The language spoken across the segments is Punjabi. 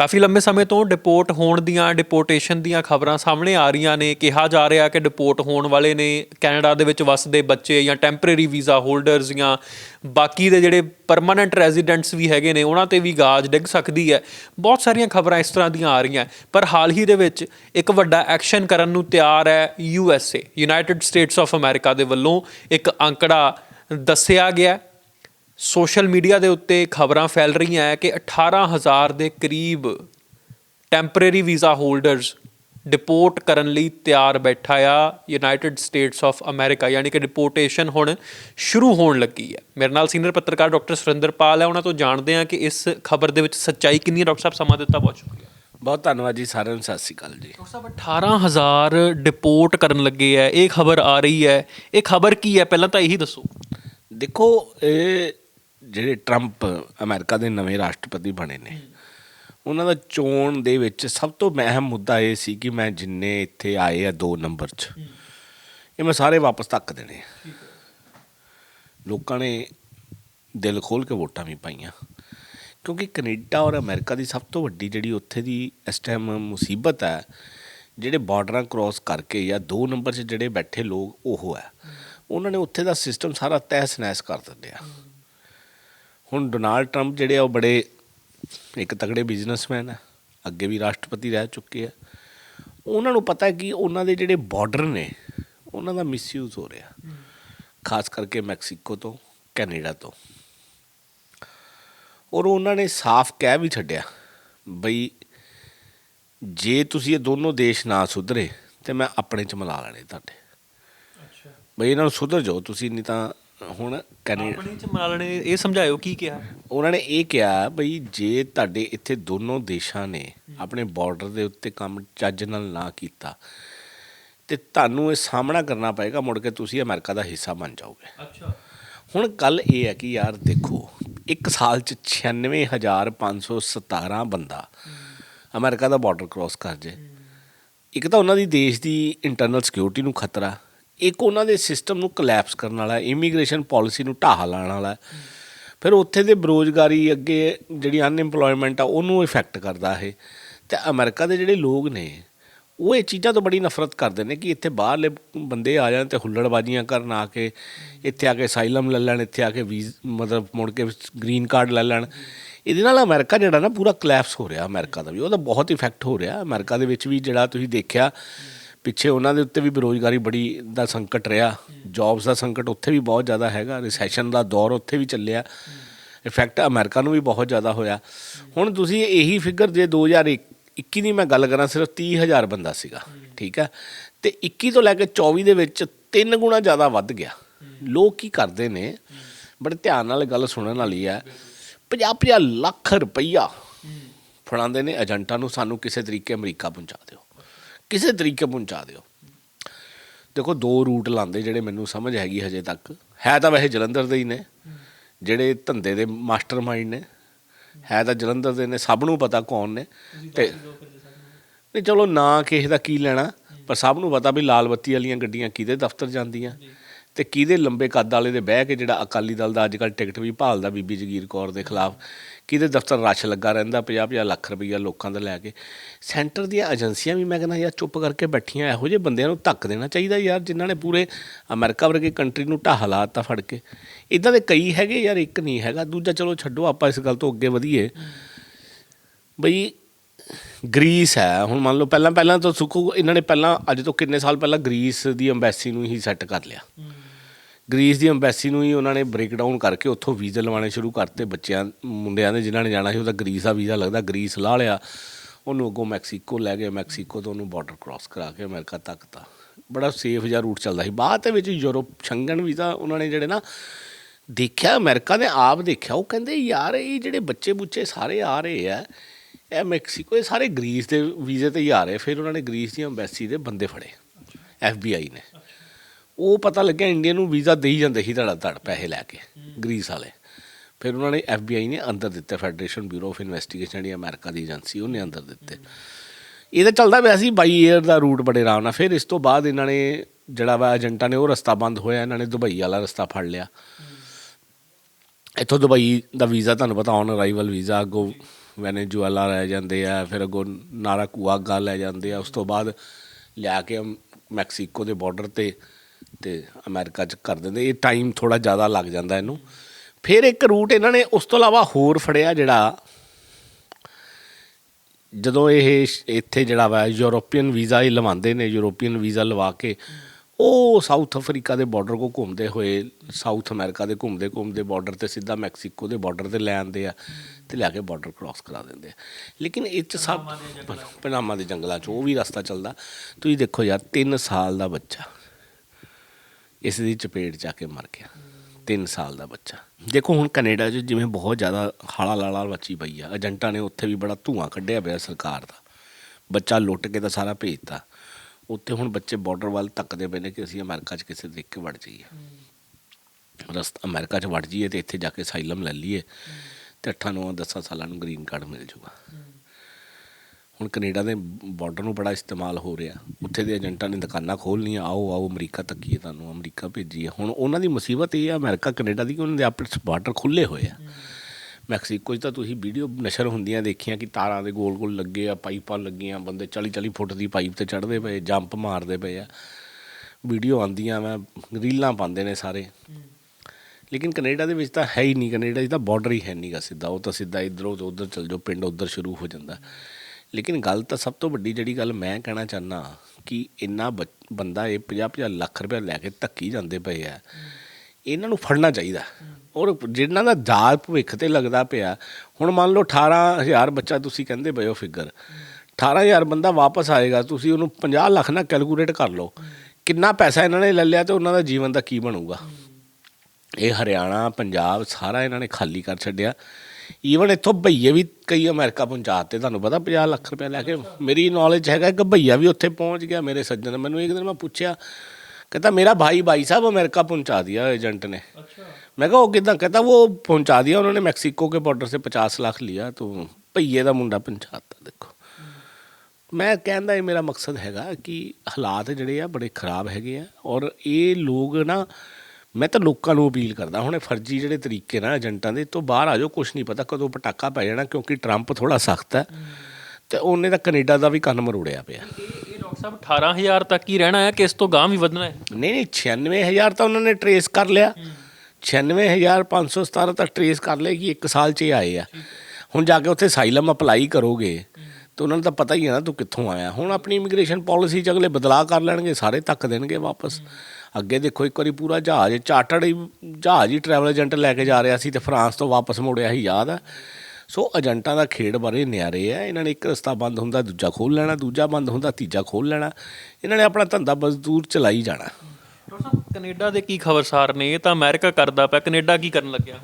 ਕਾਫੀ ਲੰਬੇ ਸਮੇਂ ਤੋਂ ਡਿਪੋਰਟ ਹੋਣ ਦੀਆਂ ਡਿਪੋਰਟੇਸ਼ਨ ਦੀਆਂ ਖਬਰਾਂ ਸਾਹਮਣੇ ਆ ਰਹੀਆਂ ਨੇ। ਕਿਹਾ ਜਾ ਰਿਹਾ ਕਿ ਡਿਪੋਰਟ ਹੋਣ ਵਾਲੇ ਨੇ ਕੈਨੇਡਾ ਦੇ ਵਿੱਚ ਵਸਦੇ ਬੱਚੇ ਜਾਂ ਟੈਂਪਰੇਰੀ ਵੀਜ਼ਾ ਹੋਲਡਰਸ ਜਾਂ ਬਾਕੀ ਦੇ ਜਿਹੜੇ ਪਰਮਨੈਂਟ ਰੈਜ਼ੀਡੈਂਟਸ ਵੀ ਹੈਗੇ ਨੇ, ਉਹਨਾਂ ਤੇ ਵੀ ਗਾਜ ਡਿੱਗ ਸਕਦੀ ਹੈ। ਬਹੁਤ ਸਾਰੀਆਂ ਖਬਰਾਂ ਇਸ ਤਰ੍ਹਾਂ ਦੀਆਂ ਆ ਰਹੀਆਂ। ਪਰ ਹਾਲ ਹੀ ਦੇ ਵਿੱਚ ਇੱਕ ਵੱਡਾ ਐਕਸ਼ਨ ਕਰਨ ਨੂੰ ਤਿਆਰ ਹੈ U S A united states of America ਦੇ ਵੱਲੋਂ ਇੱਕ ਅੰਕੜਾ ਦੱਸਿਆ ਗਿਆ। ਸੋਸ਼ਲ ਮੀਡੀਆ ਦੇ ਉੱਤੇ ਖਬਰਾਂ ਫੈਲ ਰਹੀਆਂ ਹੈ ਕਿ 18000 ਦੇ ਕਰੀਬ ਟੈਂਪਰੇਰੀ ਵੀਜ਼ਾ ਹੋਲਡਰਸ ਡਿਪੋਰਟ ਕਰਨ ਲਈ ਤਿਆਰ ਬੈਠਾ ਆ ਯੂਨਾਈਟਿਡ ਸਟੇਟਸ ਆਫ ਅਮਰੀਕਾ ਯਾਨੀ ਕਿ ਡਿਪੋਰਟੇਸ਼ਨ ਹੁਣ ਸ਼ੁਰੂ ਹੋਣ ਲੱਗੀ ਹੈ। ਮੇਰੇ ਨਾਲ ਸੀਨੀਅਰ ਪੱਤਰਕਾਰ ਡਾਕਟਰ ਸੁਰਿੰਦਰਪਾਲ ਹੈ। ਉਹਨਾਂ ਤੋਂ ਜਾਣਦੇ ਹਾਂ ਕਿ ਇਸ ਖਬਰ ਦੇ ਵਿੱਚ ਸੱਚਾਈ ਕਿੰਨੀ ਹੈ। ਡਾਕਟਰ ਸਾਹਿਬ ਸਮਾਂ ਦਿੱਤਾ ਬਹੁਤ ਸ਼ੁਕਰੀਆ। ਬਹੁਤ ਧੰਨਵਾਦ ਜੀ ਸਾਰਿਆਂ ਨੂੰ ਸਤਿ ਸ਼੍ਰੀ ਅਕਾਲ ਜੀ। ਡਾਕਟਰ ਸਾਹਿਬ 18000 ਡਿਪੋਰਟ ਕਰਨ ਲੱਗੇ ਹੈ। ਇਹ ਖਬਰ ਆ ਰਹੀ ਹੈ। ਇਹ ਖਬਰ ਕੀ ਹੈ? ਪਹਿਲਾਂ ਤਾਂ ਇਹੀ ਦੱਸੋ। ਦੇਖੋ ਇਹ ਜਿਹੜੇ ਟਰੰਪ ਅਮਰੀਕਾ ਦੇ ਨਵੇਂ ਰਾਸ਼ਟਰਪਤੀ ਬਣੇ ਨੇ, ਉਹਨਾਂ ਦਾ ਚੋਣ ਦੇ ਵਿੱਚ ਸਭ ਤੋਂ ਅਹਿਮ ਮੁੱਦਾ ਇਹ ਸੀ ਕਿ ਮੈਂ ਜਿੰਨੇ ਇੱਥੇ ਆਏ ਆ 2 ਨੰਬਰ 'ਚ, ਇਹ ਮੈਂ ਸਾਰੇ ਵਾਪਸ ਧੱਕ ਦੇਣੇ ਲੋਕਾਂ ਨੇ ਦਿਲ ਖੋਲ ਕੇ ਵੋਟਾਂ ਵੀ ਪਾਈਆਂ। ਕਿਉਂਕਿ ਕੈਨੇਡਾ ਔਰ ਅਮਰੀਕਾ ਦੀ ਸਭ ਤੋਂ ਵੱਡੀ ਜਿਹੜੀ ਉੱਥੇ ਦੀ ਇਸ ਟਾਈਮ ਮੁਸੀਬਤ ਹੈ, ਜਿਹੜੇ ਬਾਰਡਰਾਂ ਕ੍ਰਾਸ ਕਰਕੇ ਜਾਂ 2 ਨੰਬਰ 'ਚ ਜਿਹੜੇ ਬੈਠੇ ਲੋਕ ਉਹ ਹੈ, ਉਹਨਾਂ ਨੇ ਉੱਥੇ ਦਾ ਸਿਸਟਮ ਸਾਰਾ ਤਹਿਸ ਨਹਿਸ ਕਰ ਦਿੰਦੇ ਆ। ਹੁਣ ਡੋਨਾਲਡ ਟਰੰਪ ਜਿਹੜੇ ਆ ਉਹ ਬੜੇ ਇੱਕ ਤਗੜੇ ਬਿਜ਼ਨਸਮੈਨ ਆ ਅੱਗੇ ਵੀ ਰਾਸ਼ਟਰਪਤੀ ਰਹਿ ਚੁੱਕੇ ਆ। ਉਹਨਾਂ ਨੂੰ ਪਤਾ ਹੈ ਕਿ ਉਹਨਾਂ ਦੇ ਜਿਹੜੇ ਬਾਰਡਰ ਨੇ ਉਹਨਾਂ ਦਾ ਮਿਸਯੂਜ਼ ਹੋ ਰਿਹਾ। ਖਾਸ ਕਰਕੇ ਮੈਕਸੀਕੋ ਤੋਂ ਕੈਨੇਡਾ ਤੋਂ। ਔਰ ਉਹਨਾਂ ਨੇ ਸਾਫ਼ ਕਹਿ ਵੀ ਛੱਡਿਆ ਬਈ ਜੇ ਤੁਸੀਂ ਇਹ ਦੋਨੋਂ ਦੇਸ਼ ਨਾ ਸੁਧਰੇ ਤੇ ਮੈਂ ਆਪਣੇ ਚ ਮਿਲਾ ਲੈਣੇ ਤੁਹਾਡੇ। ਅੱਛਾ। ਬਈ ਇਹਨਾਂ ਨੂੰ ਸੁਧਰ ਜਾਓ ਤੁਸੀਂ ਨਹੀਂ ਤਾਂ ਹੁਣ ਕੈਨੇਡਾ ਆਪਣੀ ਚ ਮਾਲ ਨੇ ਇਹ ਸਮਝਾਇਓ ਕੀ ਕਿਹਾ? ਉਹਨਾਂ ਨੇ ਇਹ ਕਿਹਾ ਬਈ ਜੇ ਤੁਹਾਡੇ ਇੱਥੇ ਦੋਨੋਂ ਦੇਸ਼ਾਂ ਨੇ ਆਪਣੇ ਬਾਰਡਰ ਦੇ ਉੱਤੇ ਕੰਮ ਚੱਜ ਨਾਲ ਨਾ ਕੀਤਾ ਤੇ ਤੁਹਾਨੂੰ ਇਹ ਸਾਹਮਣਾ ਕਰਨਾ ਪਏਗਾ ਮੁੜ ਕੇ ਤੁਸੀਂ ਅਮਰੀਕਾ ਦਾ ਹਿੱਸਾ ਬਣ ਜਾਓਗੇ। ਅੱਛਾ। ਹੁਣ ਗੱਲ ਇਹ ਹੈ ਕਿ ਯਾਰ ਦੇਖੋ ਇੱਕ ਸਾਲ ਚ 96517 ਬੰਦਾ ਅਮਰੀਕਾ ਦਾ ਬਾਰਡਰ ਕ੍ਰਾਸ ਕਰ ਜੇ। ਇੱਕ ਤਾਂ ਉਹਨਾਂ ਦੀ ਦੇਸ਼ ਦੀ ਇੰਟਰਨਲ ਸਿਕਿਉਰਿਟੀ ਨੂੰ ਖਤਰਾ ਇੱਕ ਉਹਨਾਂ ਦੇ ਸਿਸਟਮ ਨੂੰ ਕਲੈਪਸ ਕਰਨ ਵਾਲਾ ਇਮੀਗ੍ਰੇਸ਼ਨ ਪਾਲਿਸੀ ਨੂੰ ਢਾਹ ਲਾਉਣ ਵਾਲਾ ਫਿਰ ਉੱਥੇ ਦੇ ਬੇਰੋਜ਼ਗਾਰੀ ਅੱਗੇ ਜਿਹੜੀ ਅਨਇੰਪਲੋਇਮੈਂਟ ਆ, ਉਹਨੂੰ ਇਫੈਕਟ ਕਰਦਾ ਇਹ। ਤੇ ਅਮਰੀਕਾ ਦੇ ਜਿਹੜੇ ਲੋਕ ਨੇ, ਉਹ ਇਹ ਚੀਜ਼ਾਂ ਤੋਂ ਬੜੀ ਨਫ਼ਰਤ ਕਰਦੇ ਨੇ ਕਿ ਇੱਥੇ ਬਾਹਰਲੇ ਬੰਦੇ ਆ ਜਾਣ ਤੇ ਹੁੱਲੜਬਾਜ਼ੀਆਂ ਕਰਨ ਆ ਕੇ, ਇੱਥੇ ਆ ਕੇ ਸਾਈਲਮ ਲੈ ਲੈਣ, ਇੱਥੇ ਆ ਕੇ ਵੀਜ਼, ਮਤਲਬ ਮੁੜ ਕੇ ਗ੍ਰੀਨ ਕਾਰਡ ਲੈ ਲੈਣ। ਇਹਦੇ ਨਾਲ ਅਮਰੀਕਾ ਜਿਹੜਾ ਨਾ ਪੂਰਾ ਕਲੈਪਸ ਹੋ ਰਿਹਾ, ਅਮਰੀਕਾ ਦਾ ਵੀ। ਉਹਦਾ ਬਹੁਤ ਇਫੈਕਟ ਹੋ ਰਿਹਾ। ਅਮਰੀਕਾ ਦੇ ਵਿੱਚ ਵੀ ਜਿਹੜਾ ਤੁਸੀਂ ਦੇਖਿਆ ਪਿੱਛੇ ਉਹਨਾਂ ਦੇ ਉੱਤੇ ਵੀ ਬੇਰੋਜ਼ਗਾਰੀ ਬੜੀ ਦਾ ਸੰਕਟ ਰਿਹਾ। ਜੌਬਸ ਦਾ ਸੰਕਟ ਉੱਥੇ ਵੀ ਬਹੁਤ ਜ਼ਿਆਦਾ ਹੈਗਾ। ਰਿਸੈਸ਼ਨ ਦਾ ਦੌਰ ਉੱਥੇ ਵੀ ਚੱਲਿਆ। ਇਫੈਕਟ ਅਮਰੀਕਾ ਨੂੰ ਵੀ ਬਹੁਤ ਜ਼ਿਆਦਾ ਹੋਇਆ। ਹੁਣ ਤੁਸੀਂ ਇਹੀ ਫਿਗਰ ਜੇ 2021 ਦੀ ਮੈਂ ਗੱਲ ਕਰਾਂ ਸਿਰਫ 30000 ਬੰਦਾ ਸੀਗਾ। ਠੀਕ ਹੈ? ਤੇ 21 ਤੋਂ ਲੈ ਕੇ 24 ਦੇ ਵਿੱਚ ਤਿੰਨ ਗੁਣਾ ਜ਼ਿਆਦਾ ਵੱਧ ਗਿਆ। ਲੋਕ ਕੀ ਕਰਦੇ ਨੇ? ਬੜੇ ਧਿਆਨ ਨਾਲ ਗੱਲ ਸੁਣਨ ਵਾਲੀ ਹੈ। 50-50 ਲੱਖ ਰੁਪਈਆ ਫੜਾਉਂਦੇ ਨੇ ਏਜੰਟਾਂ ਨੂੰ। ਸਾਨੂੰ ਕਿਸੇ ਤਰੀਕੇ ਅਮਰੀਕਾ ਪਹੁੰਚਾ ਦਿਓ। ਕਿਸੇ ਤਰੀਕੇ ਪਹੁੰਚਾ ਦਿਓ। ਦੇਖੋ ਦੋ ਰੂਟ ਲਾਉਂਦੇ ਜਿਹੜੇ ਮੈਨੂੰ ਸਮਝ ਹੈਗੀ ਹਜੇ ਤੱਕ। ਹੈ ਤਾਂ ਵੈਸੇ ਜਲੰਧਰ ਦੇ ਹੀ ਨੇ ਜਿਹੜੇ ਧੰਦੇ ਦੇ ਮਾਸਟਰਮਾਈਂਡ ਨੇ। ਹੈ ਤਾਂ ਜਲੰਧਰ ਦੇ ਨੇ ਸਭ ਨੂੰ ਪਤਾ ਕੌਣ ਨੇ। ਤੇ ਨਹੀਂ ਚਲੋ ਨਾ ਕਿਸੇ ਦਾ ਕੀ ਲੈਣਾ ਪਰ ਸਭ ਨੂੰ ਪਤਾ ਵੀ ਲਾਲ ਬੱਤੀ ਵਾਲੀਆਂ ਗੱਡੀਆਂ ਕਿਹਦੇ ਦਫ਼ਤਰ ਜਾਂਦੀਆਂ। ਤੇ ਕਿਹਦੇ ਲੰਬੇ ਕੱਦ ਵਾਲੇ ਦੇ ਬਹਿ ਕੇ ਜਿਹੜਾ ਅਕਾਲੀ ਦਲ ਦਾ ਅੱਜ ਕੱਲ੍ਹ ਟਿਕਟ ਵੀ ਭਾਲਦਾ ਬੀਬੀ ਜਗੀਰ ਕੌਰ ਦੇ ਖਿਲਾਫ, ਕਿਹਦੇ ਦਫ਼ਤਰ ਰਸ਼ ਲੱਗਾ ਰਹਿੰਦਾ 50-50 ਲੱਖ ਰੁਪਈਆ ਲੋਕਾਂ ਦਾ ਲੈ ਕੇ। ਸੈਂਟਰ ਦੀਆਂ ਏਜੰਸੀਆਂ ਵੀ ਮੈਂ ਕਹਿੰਦਾ ਯਾਰ ਚੁੱਪ ਕਰਕੇ ਬੈਠੀਆਂ, ਇਹੋ ਜਿਹੇ ਬੰਦਿਆਂ ਨੂੰ ਧੱਕ ਦੇਣਾ ਚਾਹੀਦਾ ਯਾਰ, ਜਿਨ੍ਹਾਂ ਨੇ ਪੂਰੇ ਅਮਰੀਕਾ ਵਰਗੇ ਕੰਟਰੀ ਨੂੰ ਢਾਹ ਲਾਤਾ ਫੜ ਕੇ। ਇਦਾਂ ਦੇ ਕਈ ਹੈਗੇ ਯਾਰ, ਇੱਕ ਨਹੀਂ ਹੈਗਾ, ਦੂਜਾ ਚਲੋ ਛੱਡੋ, ਆਪਾਂ ਇਸ ਗੱਲ ਤੋਂ ਅੱਗੇ ਵਧੀਏ। ਬਈ ਗ੍ਰੀਸ ਹੈ। ਹੁਣ ਮੰਨ ਲਓ ਪਹਿਲਾਂ ਪਹਿਲਾਂ ਤਾਂ ਸੁੱਕੂ, ਇਹਨਾਂ ਨੇ ਪਹਿਲਾਂ ਅੱਜ ਤੋਂ ਕਿੰਨੇ ਸਾਲ ਪਹਿਲਾਂ ਗ੍ਰੀਸ ਦੀ ਐਮਬੈਸੀ ਨੂੰ ਹੀ ਸੈੱਟ ਕਰ ਲਿਆ। ਗ੍ਰੀਸ ਦੀ ਐਮਬੈਸੀ ਨੂੰ ਹੀ ਉਹਨਾਂ ਨੇ ਬ੍ਰੇਕ ਡਾਊਨ ਕਰਕੇ ਉੱਥੋਂ ਵੀਜ਼ੇ ਲਵਾਉਣੇ ਸ਼ੁਰੂ ਕਰਤੇ ਬੱਚਿਆਂ ਮੁੰਡਿਆਂ ਦੇ ਜਿਨ੍ਹਾਂ ਨੇ ਜਾਣਾ ਸੀ, ਉਹਦਾ ਗ੍ਰੀਸ ਦਾ ਵੀਜ਼ਾ ਲੱਗਦਾ, ਗ੍ਰੀਸ ਲਾ ਲਿਆ। ਉਹਨੂੰ ਅੱਗੋਂ ਮੈਕਸੀਕੋ ਲੈ ਗਏ, ਮੈਕਸੀਕੋ ਤੋਂ ਉਹਨੂੰ ਬਾਰਡਰ ਕ੍ਰਾਸ ਕਰਾ ਕੇ ਅਮਰੀਕਾ ਤੱਕ ਤਾ। ਬੜਾ ਸੇਫ ਜਿਹਾ ਰੂਟ ਚੱਲਦਾ ਸੀ। ਬਾਅਦ ਦੇ ਵਿੱਚ ਯੂਰਪ ਸ਼ੰਗਨ ਵੀਜ਼ਾ ਉਹਨਾਂ ਨੇ ਜਿਹੜੇ ਨਾ ਦੇਖਿਆ, ਅਮਰੀਕਾ ਨੇ ਆਪ ਦੇਖਿਆ। ਉਹ ਕਹਿੰਦੇ, ਯਾਰ, ਇਹ ਜਿਹੜੇ ਬੱਚੇ ਬੁੱਚੇ ਸਾਰੇ ਆ ਰਹੇ ਆ ਇਹ ਮੈਕਸੀਕੋ ਇਹ ਸਾਰੇ ਗ੍ਰੀਸ ਦੇ ਵੀਜ਼ੇ ਤੇ ਹੀ ਆ ਰਹੇ। ਫਿਰ ਉਹਨਾਂ ਨੇ ਗ੍ਰੀਸ ਦੀ ਐਮਬੈਸੀ ਦੇ ਬੰਦੇ ਫੜੇ। ਐਫਬੀਆਈ ਨੇ। ਉਹ ਪਤਾ ਲੱਗਿਆ ਇੰਡੀਆ ਨੂੰ ਵੀਜ਼ਾ ਦੇਈ ਜਾਂਦੇ ਸੀ ਧੜਾ ਧੜ ਪੈਸੇ ਲੈ ਕੇ ਗ੍ਰੀਸ ਵਾਲੇ। ਫਿਰ ਉਹਨਾਂ ਨੇ ਐਫਬੀਆਈ ਨੇ ਅੰਦਰ ਦਿੱਤੇ ਫੈਡਰੇਸ਼ਨ ਬਿਊਰੋ ਆਫ ਇਨਵੈਸਟੀਗੇਸ਼ਨ ਜਿਹੜੀ ਅਮਰੀਕਾ ਦੀ ਏਜੰਸੀ ਉਹਨੇ ਅੰਦਰ ਦਿੱਤੇ। ਇਹ ਤਾਂ ਚੱਲਦਾ ਪਿਆ ਸੀ ਬਾਈ 에ਅਰ ਦਾ ਰੂਟ ਬੜੇ ਆਰਾਮ ਨਾਲ। ਫਿਰ ਇਸ ਤੋਂ ਬਾਅਦ ਇਹਨਾਂ ਨੇ ਜਿਹੜਾ ਵਾ ਏਜੰਟਾਂ ਨੇ ਉਹ ਰਸਤਾ ਬੰਦ ਹੋਇਆ ਇਹਨਾਂ ਨੇ ਦੁਬਈ ਵਾਲਾ ਰਸਤਾ ਫੜ ਲਿਆ। ਇੱਥੋਂ ਦੁਬਈ ਦਾ ਵੀਜ਼ਾ ਤੁਹਾਨੂੰ ਪਤਾ ਔਨ ਅਰਾਈਵਲ ਵੀਜ਼ਾ ਅੱਗੋਂ ਵੈਨੇਜ਼ੁਏਲਾ ਲੈ ਜਾਂਦੇ ਆ, ਫਿਰ ਅੱਗੋਂ ਨਾਰਾਕੁਆਗਾ ਲੈ ਜਾਂਦੇ ਆ, ਉਸ ਤੋਂ ਬਾਅਦ ਲਿਆ ਕੇ ਮੈਕਸੀਕੋ ਦੇ ਬਾਰਡਰ ਤੇ ਤੇ ਅਮਰੀਕਾ 'ਚ ਕਰ ਦਿੰਦੇ। ਇਹ ਟਾਈਮ ਥੋੜਾ ਜ਼ਿਆਦਾ ਲੱਗ ਜਾਂਦਾ ਇਹਨੂੰ। ਫਿਰ ਇੱਕ ਰੂਟ ਇਹਨਾਂ ਨੇ ਉਸ ਤੋਂ ਇਲਾਵਾ ਹੋਰ ਫੜਿਆ ਜਿਹੜਾ ਜਦੋਂ ਇਹ ਇੱਥੇ ਜਿਹੜਾ ਵਾ ਯੂਰੋਪੀਅਨ ਵੀਜ਼ਾ ਹੀ ਲਵਾਉਂਦੇ ਨੇ, ਯੂਰੋਪੀਅਨ ਵੀਜ਼ਾ ਲਵਾ ਕੇ ਉਹ ਸਾਊਥ ਅਫਰੀਕਾ ਦੇ ਬਾਰਡਰ ਕੋ ਘੁੰਮਦੇ ਹੋਏ ਸਾਊਥ ਅਮਰੀਕਾ ਦੇ ਘੁੰਮਦੇ ਘੁੰਮਦੇ ਬਾਰਡਰ ਤੇ ਸਿੱਧਾ ਮੈਕਸੀਕੋ ਦੇ ਬਾਰਡਰ ਤੇ ਲੈ ਆਉਂਦੇ ਆ ਤੇ ਲਿਆ ਕੇ ਬਾਰਡਰ ਕ੍ਰਾਸ ਕਰਾ ਦਿੰਦੇ ਆ। ਲੇਕਿਨ ਇਹ ਚ ਸਭ ਪਨਾਮਾ ਦੇ ਜੰਗਲਾਂ ਚ। ਉਹ ਵੀ ਰਸਤਾ ਚੱਲਦਾ। ਤੁਸੀਂ ਦੇਖੋ ਯਾਰ 3 ਸਾਲ ਦਾ ਬੱਚਾ। ਇਸ ਦੀ ਚਪੇਟ ਚ ਆ ਕੇ ਮਰ ਗਿਆ। 3 ਸਾਲ ਦਾ ਬੱਚਾ। ਦੇਖੋ ਹੁਣ ਕੈਨੇਡਾ 'ਚ ਜਿਵੇਂ ਬਹੁਤ ਜ਼ਿਆਦਾ ਹਾਲਾ ਲਾਲਾ ਮੱਚੀ ਪਈ ਆ। ਏਜੰਟਾਂ ਨੇ ਉੱਥੇ ਵੀ ਬੜਾ ਧੂਆਂ ਕੱਢਿਆ ਪਿਆ ਸਰਕਾਰ ਦਾ। ਬੱਚਾ ਲੁੱਟ ਕੇ ਤਾਂ ਸਾਰਾ ਭੇਜਤਾ। ਉੱਥੇ ਹੁਣ ਬੱਚੇ ਬਾਰਡਰ ਵੱਲ ਤੱਕਦੇ ਪਏ ਨੇ ਕਿ ਅਸੀਂ ਅਮਰੀਕਾ 'ਚ ਕਿਸੇ ਤਰੀਕੇ ਕੇ ਵੜ ਜਾਈਏ। ਰਸਤਾ ਅਮਰੀਕਾ 'ਚ ਵੜ ਜਾਈਏ ਤੇ ਇੱਥੇ ਜਾ ਕੇ ਸਾਈਲਮ ਲੈ ਲਈਏ ਤੇ 8 9 10 ਸਾਲਾਂ ਨੂੰ ਗ੍ਰੀਨ ਕਾਰਡ ਮਿਲ ਜਾਊਗਾ ਹੁਣ ਕੈਨੇਡਾ ਦੇ ਬਾਰਡਰ ਨੂੰ ਬੜਾ ਇਸਤੇਮਾਲ ਹੋ ਰਿਹਾ। ਉੱਥੇ ਦੇ ਏਜੰਟਾਂ ਨੇ ਦੁਕਾਨਾਂ ਖੋਲ੍ਹਣੀਆਂ ਆਓ ਆਓ ਅਮਰੀਕਾ ਤੱਕੀਏ ਤੁਹਾਨੂੰ ਅਮਰੀਕਾ ਭੇਜੀਏ। ਹੁਣ ਉਹਨਾਂ ਦੀ ਮੁਸੀਬਤ ਇਹ ਆ ਅਮਰੀਕਾ ਕੈਨੇਡਾ ਦੀ ਕਿ ਉਹਨਾਂ ਦੇ ਆਪਣੇ ਬਾਰਡਰ ਖੁੱਲੇ ਹੋਏ ਆ। ਮੈਕਸੀਕੋ 'ਚ ਤਾਂ ਤੁਸੀਂ ਵੀਡੀਓ ਨਸ਼ਰ ਹੁੰਦੀਆਂ ਦੇਖੀਆਂ ਕਿ ਤਾਰਾਂ ਦੇ ਗੋਲ ਗੋਲ ਲੱਗੇ ਆ, ਪਾਈਪਾਂ ਲੱਗੀਆਂ, ਬੰਦੇ 40 40 ਫੁੱਟ ਦੀ ਪਾਈਪ ਤੇ ਚੜ੍ਹਦੇ ਪਏ, ਜੰਪ ਮਾਰਦੇ ਪਏ ਆ। ਵੀਡੀਓ ਆਂਦੀਆਂ ਮੈਂ ਰੀਲਾਂ ਪਾਉਂਦੇ ਨੇ ਸਾਰੇ। ਲੇਕਿਨ ਕੈਨੇਡਾ ਦੇ ਵਿੱਚ ਤਾਂ ਹੈ ਹੀ ਨਹੀਂ, ਕੈਨੇਡਾ 'ਚ ਤਾਂ ਬਾਰਡਰ ਹੀ ਹੈ ਨਹੀਂਗਾ ਸਿੱਧਾ, ਉਹ ਤਾਂ ਸਿੱਧਾ ਇਧਰੋਂ ਤੋਂ ਉਧਰ ਚਲ ਜਾਓ, ਪਿੰਡ ਉਧਰ ਸ਼ੁਰੂ ਹੋ ਜਾਂਦਾ। ਲੇਕਿਨ ਗੱਲ ਤਾਂ ਸਭ ਤੋਂ ਵੱਡੀ ਜਿਹੜੀ ਗੱਲ ਮੈਂ ਕਹਿਣਾ ਚਾਹਨਾ ਕਿ ਇੰਨਾ ਬੱਚ- ਬੰਦਾ ਇਹ 50 50 ਲੱਖ ਰੁਪਏ ਲੈ ਕੇ ਧੱਕੀ ਜਾਂਦੇ ਪਏ ਆ। ਇਹਨਾਂ ਨੂੰ ਫੜਨਾ ਚਾਹੀਦਾ। ਔਰ ਜਿਨ੍ਹਾਂ ਦਾ ਦਾਲ ਭਵਿੱਖ ਤੇ ਲੱਗਦਾ ਪਿਆ, ਹੁਣ ਮੰਨ ਲਓ 18000 ਬੱਚਾ ਤੁਸੀਂ ਕਹਿੰਦੇ ਪਏ ਹੋ ਫਿਗਰ 18000 ਬੰਦਾ ਵਾਪਸ ਆਏਗਾ, ਤੁਸੀਂ ਉਹਨੂੰ 50 ਲੱਖ ਨਾਲ ਕੈਲਕੂਲੇਟ ਕਰ ਲਓ, ਕਿੰਨਾ ਪੈਸਾ ਇਹਨਾਂ ਨੇ ਲੈ ਲਿਆ ਤੇ ਉਹਨਾਂ ਦਾ ਜੀਵਨ ਦਾ ਕੀ ਬਣੂਗਾ? ਇਹ ਹਰਿਆਣਾ, ਪੰਜਾਬ ਸਾਰਾ ਇਹਨਾਂ ਨੇ ਖਾਲੀ ਕਰ ਛੱਡਿਆ। ਈਵਨ ਇੱਥੋਂ ਭਈਏ ਵੀ ਕਈ ਅਮਰੀਕਾ ਪਹੁੰਚਾਤੇ, ਤੁਹਾਨੂੰ ਪਤਾ 50 ਲੱਖ ਰੁਪਏ ਲੈ ਕੇ, ਮੇਰੀ ਨੌਲੇਜ ਹੈਗਾ ਕਿ ਭਈਆ ਵੀ ਉੱਥੇ ਪਹੁੰਚ ਗਿਆ ਮੇਰੇ ਸੱਜਣ, ਮੈਨੂੰ ਇੱਕ ਦਿਨ ਮੈਂ ਪੁੱਛਿਆ कहता मेरा भाई भाई साहब अमेरिका पहुंचा दिया एजेंट ने ਮੈਂ ਕਿਹਾ ਉਹ वो कितना ਉਹ ਪਹੁੰਚਾ पहुंचा ਉਹਨਾਂ ਨੇ ਮੈਕਸੀਕੋ ਕੇ बॉर्डर से पचास ਲੱਖ ਲਿਆ ਤੂੰ ਭਈਏ ਦਾ ਮੁੰਡਾ ਪਹੁੰਚਾਤਾ ਦੇਖੋ। ਮੈਂ ਕਹਿੰਦਾ ਇਹ ਮੇਰਾ ਮਕਸਦ ਹੈਗਾ ਕਿ ਹਾਲਾਤ ਜਿਹੜੇ ਆ ਬੜੇ ਖਰਾਬ ਹੈਗੇ ਆ ਔਰ ਇਹ ਲੋਕ ਨਾ ਮੈਂ ਤਾਂ ਲੋਕਾਂ ਨੂੰ ਅਪੀਲ ਕਰਦਾ ਹੁਣ ਇਹ ਫਰਜ਼ੀ ਜਿਹੜੇ ਤਰੀਕੇ ਨਾਲ ਏਜੰਟਾਂ ਦੇ ਤੋਂ ਬਾਹਰ ਆ ਜਾਓ ਕੁਛ ਨਹੀਂ ਪਤਾ ਕਦੋਂ ਪਟਾਕਾ ਪੈ ਜਾਣਾ ਕਿਉਂਕਿ ਟਰੰਪ ਥੋੜਾ ਸਖਤ ਹੈ ਤੇ ਉਹਨੇ ਤਾਂ ਕੈਨੇਡਾ ਦਾ ਵੀ ਕੰਨ ਮਰੋੜਿਆ ਪਿਆ। ਸਾਹਿਬ 18000 ਤੱਕ ਹੀ ਰਹਿਣਾ ਹੈ ਕਿ ਇਸ ਤੋਂ ਗਾਂ ਵੀ ਵਧਣਾ ਹੈ? ਨਹੀਂ ਨਹੀਂ 96000 ਤਾਂ ਉਹਨਾਂ ਨੇ ਟਰੇਸ ਕਰ ਲਿਆ। 96517 ਤਾਂ ਟਰੇਸ ਕਰ ਲਿਆ ਕਿ ਇੱਕ ਸਾਲ 'ਚ ਹੀ ਆਏ ਆ। ਹੁਣ ਜਾ ਕੇ ਉੱਥੇ ਸਾਈਲਮ ਅਪਲਾਈ ਕਰੋਗੇ ਤਾਂ ਉਹਨਾਂ ਨੂੰ ਤਾਂ ਪਤਾ ਹੀ ਹੈ ਨਾ ਤੂੰ ਕਿੱਥੋਂ ਆਇਆ। ਹੁਣ ਆਪਣੀ ਇਮੀਗ੍ਰੇਸ਼ਨ ਪਾਲਿਸੀ 'ਚ ਅਗਲੇ ਬਦਲਾਅ ਕਰ ਲੈਣਗੇ ਸਾਰੇ ਧੱਕ ਦੇਣਗੇ ਵਾਪਸ। ਅੱਗੇ ਦੇਖੋ ਇੱਕ ਵਾਰੀ ਪੂਰਾ ਜਹਾਜ਼ ਚਾਰਟਰਡ ਜਹਾਜ਼ ਹੀ ਟਰੈਵਲ ਏਜੰਟ ਲੈ ਕੇ ਜਾ ਰਿਹਾ ਸੀ ਤੇ ਫਰਾਂਸ ਤੋਂ ਵਾਪਸ ਮੁੜਿਆ ਸੀ ਯਾਦ ਆ? ਸੋ ਏਜੰਟਾਂ ਦਾ ਖੇਡ ਬਾਰੇ ਨਿਆਰੇ ਆ ਇਹਨਾਂ ਨੇ ਇੱਕ ਰਸਤਾ ਬੰਦ ਹੁੰਦਾ ਦੂਜਾ ਖੋਲ ਲੈਣਾ ਦੂਜਾ ਬੰਦ ਹੁੰਦਾ ਤੀਜਾ ਖੋਲ ਲੈਣਾ ਇਹਨਾਂ ਨੇ ਆਪਣਾ ਧੰਦਾ ਮਜ਼ਦੂਰ ਚਲਾਈ ਜਾਣਾ। ਕੈਨੇਡਾ ਦੇ ਕੀ ਖਬਰਸਾਰ ਨੇ? ਇਹ ਤਾਂ ਅਮਰੀਕਾ ਕਰਦਾ ਪਿਆ ਕੈਨੇਡਾ ਕੀ ਕਰਨ ਲੱਗਿਆ?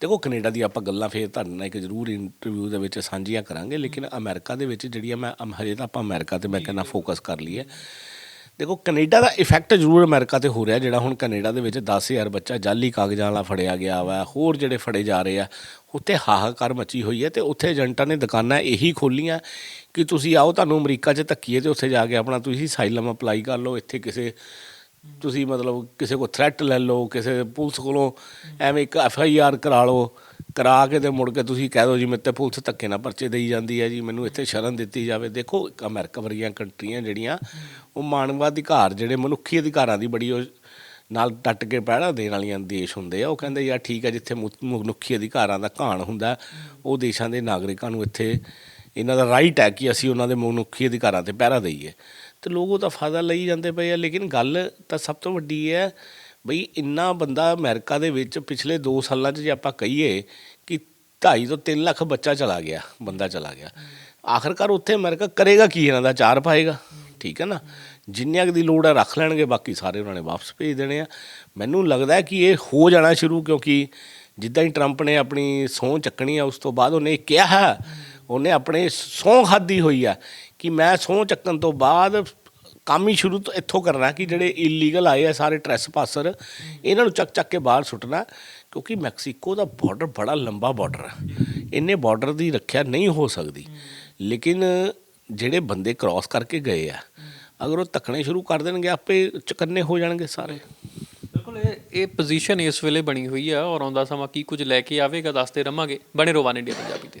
ਦੇਖੋ ਕੈਨੇਡਾ ਦੀ ਆਪਾਂ ਗੱਲਾਂ ਫੇਰ ਤੁਹਾਡੇ ਨਾਲ ਇੱਕ ਜ਼ਰੂਰ ਇੰਟਰਵਿਊ ਦੇ ਵਿੱਚ ਸਾਂਝੀਆਂ ਕਰਾਂਗੇ ਲੇਕਿਨ ਅਮਰੀਕਾ ਦੇ ਵਿੱਚ ਜਿਹੜੀਆਂ ਮੈਂ ਹਜੇ ਤਾਂ ਆਪਾਂ ਅਮਰੀਕਾ ਤੇ ਮੈਂ ਕਹਿੰਦਾ ਫੋਕਸ ਕਰ ਲਈਏ ਦੇਖੋ, ਕੈਨੇਡਾ ਦਾ ਇਫੈਕਟ ਜ਼ਰੂਰ ਅਮਰੀਕਾ ਤੇ ਹੋ ਰਿਹਾ, ਜਿਹੜਾ ਹੁਣ ਕੈਨੇਡਾ ਦੇ ਵਿੱਚ 10000 ਬੱਚਾ ਜਾਲੀ ਕਾਗਜ਼ਾਂ ਵਾਲਾ ਫੜਿਆ ਗਿਆ ਵਾ, ਹੋਰ ਜਿਹੜੇ ਫੜੇ ਜਾ ਰਹੇ ਆ, ਉੱਥੇ ਹਾਹਾਕਾਰ ਮਚੀ ਹੋਈ ਹੈ ਤੇ ਉੱਥੇ ਏਜੰਟਾਂ ਨੇ ਦੁਕਾਨਾਂ ਇਹੀ ਖੋਲੀਆਂ ਕਿ ਤੁਸੀਂ ਆਓ, ਤੁਹਾਨੂੰ ਅਮਰੀਕਾ 'ਚ ਧੱਕੀਏ ਤੇ ਉੱਥੇ ਜਾ ਕੇ ਆਪਣਾ ਤੁਸੀਂ ਸਾਈਲਮ ਅਪਲਾਈ ਕਰ ਲਓ, ਇੱਥੇ ਕਿਸੇ, ਤੁਸੀਂ ਮਤਲਬ ਕਿਸੇ ਕੋ ਥ੍ਰੈਟ ਲੈ ਲਓ, ਕਿਸੇ ਪੁਲਿਸ ਕੋਲੋਂ ਐਵੇਂ ਇੱਕ ਐਫ ਆਈ ਆਰ ਕਰਾ ਲਓ, ਕਰਾ ਕੇ ਤੇ ਮੁੜ ਕੇ ਤੁਸੀਂ ਕਹਿ ਦਿਓ ਜੀ, ਮੇਰੇ ਤੇ ਪੁਲਿਸ ਧੱਕੇ ਨਾਲ ਪਰਚੇ ਦੇਈ ਜਾਂਦੀ ਹੈ ਜੀ, ਮੈਨੂੰ ਇੱਥੇ ਸ਼ਰਨ ਦਿੱਤੀ ਜਾਵੇ। ਦੇਖੋ, ਇੱਕ ਅਮਰੀਕਾ ਵਰਗੀਆਂ ਕੰਟਰੀਆਂ ਜਿਹੜੀਆਂ ਉਹ ਮਾਨਵ ਅਧਿਕਾਰ ਜਿਹੜੇ ਮਨੁੱਖੀ ਅਧਿਕਾਰਾਂ ਦੀ ਬੜੀ ਉਹ ਨਾਲ ਟੱਟ ਕੇ ਪਹਿਰਾ ਦੇਣ ਵਾਲੀਆਂ ਦੇਸ਼ ਹੁੰਦੇ ਆ, ਉਹ ਕਹਿੰਦੇ ਯਾਰ ਠੀਕ ਹੈ ਜਿੱਥੇ ਮਨੁੱਖੀ ਅਧਿਕਾਰਾਂ ਦਾ ਘਾਣ ਹੁੰਦਾ, ਉਹ ਦੇਸ਼ਾਂ ਦੇ ਨਾਗਰਿਕਾਂ ਨੂੰ ਇੱਥੇ ਇਹਨਾਂ ਦਾ ਰਾਈਟ ਹੈ ਕਿ ਅਸੀਂ ਉਹਨਾਂ ਦੇ ਮਨੁੱਖੀ ਅਧਿਕਾਰਾਂ ਤੇ ਪਹਿਰਾ ਦਈਏ। ਤੇ ਲੋਕ ਉਹਦਾ ਫਾਇਦਾ ਲਈ ਜਾਂਦੇ ਪਏ ਆ, ਲੇਕਿਨ ਗੱਲ ਤਾਂ ਸਭ ਤੋਂ ਵੱਡੀ ਹੈ ਬਈ ਇੰਨਾ ਬੰਦਾ ਅਮਰੀਕਾ ਦੇ ਵਿੱਚ ਪਿਛਲੇ 2 ਸਾਲਾਂ 'ਚ ਜੇ ਆਪਾਂ ਕਹੀਏ ਕਿ 2.5 ਤੋਂ 3 ਲੱਖ ਬੱਚਾ ਚਲਾ ਗਿਆ, ਬੰਦਾ ਚਲਾ ਗਿਆ। ਆਖਰਕਾਰ ਉੱਥੇ ਅਮਰੀਕਾ ਕਰੇਗਾ ਕੀ ਇਹਨਾਂ ਦਾ, ਚਾਰ ਪਾਏਗਾ, ਠੀਕ ਹੈ ਨਾ? ਜਿੰਨਿਆਂ ਦੀ ਲੋੜ ਹੈ ਰੱਖ ਲੈਣਗੇ ਬਾਕੀ ਸਾਰੇ ਉਹਨਾਂ ਨੇ ਵਾਪਸ ਭੇਜ ਦੇਣੇ ਆ। ਮੈਨੂੰ ਲੱਗਦਾ ਕਿ ਇਹ ਹੋ ਜਾਣਾ ਸ਼ੁਰੂ ਕਿਉਂਕਿ ਜਿੱਦਾਂ ਹੀ ਟਰੰਪ ਨੇ ਆਪਣੀ ਸਹੁੰ ਚੱਕਣੀ ਆ ਉਸ ਤੋਂ ਬਾਅਦ ਉਹਨੇ ਕਿਹਾ ਹੈ, ਉਹਨੇ ਆਪਣੇ ਸਹੁੰ ਖਾਦੀ ਹੋਈ ਆ ਕਿ ਮੈਂ ਸਹੁੰ ਚੱਕਣ ਤੋਂ ਬਾਅਦ ਕੰਮ ਹੀ ਸ਼ੁਰੂ ਤੋਂ ਇੱਥੋਂ ਕਰਨਾ ਕਿ ਜਿਹੜੇ ਇਲੀਗਲ ਆਏ ਆ ਸਾਰੇ ਟ੍ਰੈਸਪਾਸਰ ਇਹਨਾਂ ਨੂੰ ਚੱਕ ਚੱਕ ਕੇ ਬਾਹਰ ਸੁੱਟਣਾ ਕਿਉਂਕਿ ਮੈਕਸੀਕੋ ਦਾ ਬਾਰਡਰ ਬੜਾ ਲੰਬਾ ਬਾਰਡਰ ਹੈ ਇੰਨੇ ਬਾਰਡਰ ਦੀ ਰੱਖਿਆ ਨਹੀਂ ਹੋ ਸਕਦੀ। ਲੇਕਿਨ ਜਿਹੜੇ ਬੰਦੇ ਕ੍ਰਾਸ ਕਰਕੇ ਗਏ ਆ ਅਗਰ ਉਹ ਤੱਕਣੇ ਸ਼ੁਰੂ ਕਰ ਦੇਣਗੇ, ਆਪੇ ਚਕੰਨੇ ਹੋ ਜਾਣਗੇ ਸਾਰੇ। ਬਿਲਕੁਲ, ਇਹ ਇਹ ਪੋਜੀਸ਼ਨ ਇਸ ਵੇਲੇ ਬਣੀ ਹੋਈ ਆ ਔਰ ਆਉਂਦਾ ਸਮਾਂ ਕੀ ਕੁਝ ਲੈ ਕੇ ਆਵੇਗਾ, ਦੱਸਦੇ ਰਵਾਂਗੇ। ਬਣੇ ਰੋਵਾਨ ਇੰਡੀਆ ਪੰਜਾਬੀ ਤੇ।